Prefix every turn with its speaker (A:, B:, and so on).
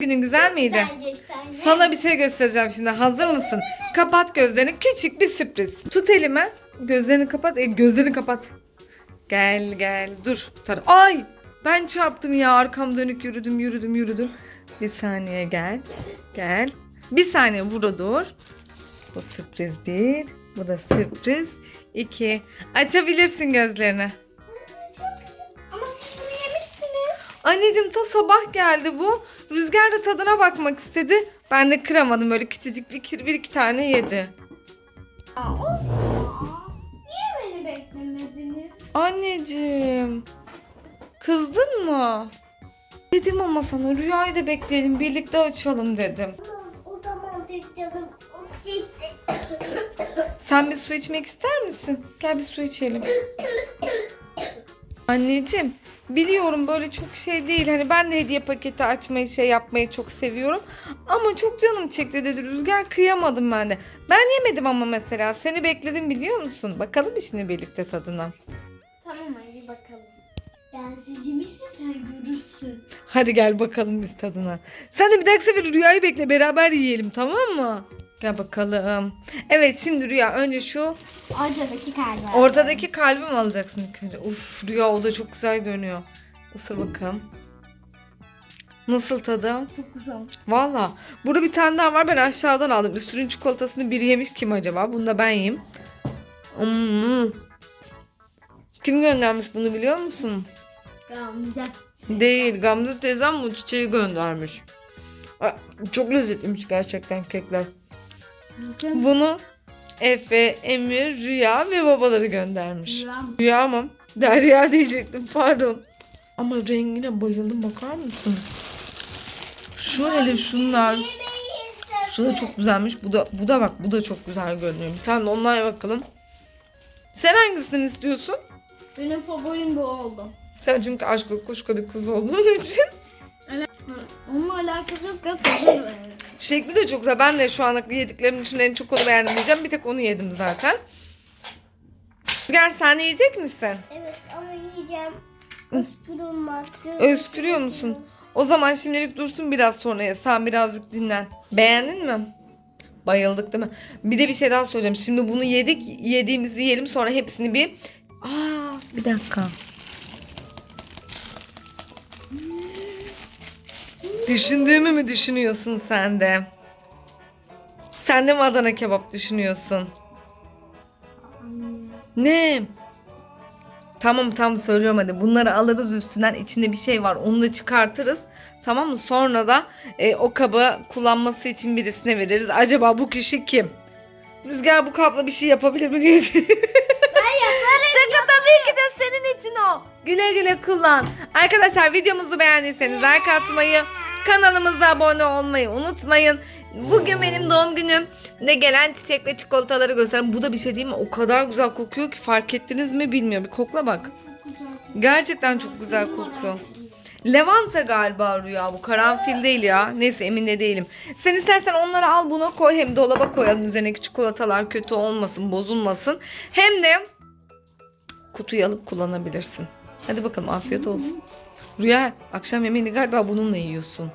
A: Günün güzel miydi?
B: Güzel geçti.
A: Sana bir şey göstereceğim şimdi. Hazır mısın? Kapat gözlerini. Küçük bir sürpriz. Tut elimi. Gözlerini kapat. E, gözlerini kapat. Gel gel. Dur. Tar Ay! Ben çarptım ya. Arkam dönük yürüdüm yürüdüm yürüdüm. Bir saniye gel. Gel. Bir saniye burada dur. Bu sürpriz bir. Bu da sürpriz iki. Açabilirsin gözlerini. Anneciğim ta sabah geldi bu. Rüzgar da tadına bakmak istedi. Ben de kıramadım böyle küçücük bir, bir iki tane yedi.
B: Aa, of ya. Niye beni beklemediniz?
A: Anneciğim. Kızdın mı? Dedim ama sana rüyayı da bekleyelim birlikte açalım dedim.
B: Tamam, o zaman. O çekti.
A: Sen bir su içmek ister misin? Gel bir su içelim. Anneciğim biliyorum böyle çok şey değil. Hani ben de hediye paketi açmayı şey yapmayı çok seviyorum. Ama çok canım çekti dedi Rüzgar kıyamadım ben de. Ben yemedim ama mesela seni bekledim biliyor musun? Bakalım mı şimdi birlikte tadına.
B: Tamam hadi bakalım. Ben siz yemişsin sen görürsün.
A: Hadi gel bakalım biz tadına. Sen de bir dahaki sefer Rüya'yı bekle beraber yiyelim tamam mı? Gel bakalım. Evet şimdi Rüya önce şu
B: Ortadaki kalbi.
A: ortadaki kalbi mi alacaksın ilk önce? Uf Rüya o da çok güzel görünüyor. Isır bakalım. Nasıl tadı?
B: Çok güzel.
A: Valla. Burada bir tane daha var ben aşağıdan aldım. Üstünün çikolatasını biri yemiş kim acaba? Bunu da ben yiyeyim. Hmm. Kim göndermiş bunu biliyor musun?
B: Gamze.
A: Değil. Gamze teyzem bu çiçeği göndermiş. Çok lezzetliymiş gerçekten kekler. Bunu Efe, Emir, Rüya ve babaları göndermiş. Rüya mı? Derya diyecektim pardon. Ama rengine bayıldım bakar mısın? Şöyle şunlar. Şu da çok güzelmiş. Bu da bu da bak bu da çok güzel görünüyor. Bir tane de onlara bakalım. Sen hangisinden istiyorsun?
B: Benim favorim bu oldu.
A: Sen çünkü aşkı kuşka bir kız olduğun için.
B: Yok ya tadı
A: Şekli de çok güzel. Ben de şu ana yediklerimin için en çok onu beğendim diyeceğim. Bir tek onu yedim zaten. Rüzgar sen yiyecek misin?
B: Evet ama yiyeceğim. Öskürüm
A: Öskürüyor musun? O zaman şimdilik dursun biraz sonra ye. Sen birazcık dinlen. Beğendin mi? Bayıldık değil mi? Bir de bir şey daha söyleyeceğim. Şimdi bunu yedik. Yediğimizi yiyelim sonra hepsini bir... Aa bir dakika. Düşündüğümü mü düşünüyorsun sen de? Sen de mi Adana kebap düşünüyorsun? Ne? Tamam tamam söylüyorum hadi. Bunları alırız üstünden. içinde bir şey var. Onu da çıkartırız. Tamam mı? Sonra da e, o kabı kullanması için birisine veririz. Acaba bu kişi kim? Rüzgar bu kapla bir şey yapabilir mi diye. Şaka tabii ki de senin için o. Güle güle kullan. Arkadaşlar videomuzu beğendiyseniz like atmayı, kanalımıza abone olmayı unutmayın. Bugün benim doğum günüm. Ne gelen çiçek ve çikolataları göstereyim. Bu da bir şey değil mi? O kadar güzel kokuyor ki fark ettiniz mi bilmiyorum. Bir kokla bak. Gerçekten çok güzel kokuyor. Levanta galiba rüya bu. Karanfil değil ya. Neyse emin de değilim. Sen istersen onları al bunu koy. Hem dolaba koyalım. Üzerindeki çikolatalar kötü olmasın, bozulmasın. Hem de kutuyu alıp kullanabilirsin. Hadi bakalım afiyet olsun. Rüya akşam yemeğini galiba bununla yiyorsun.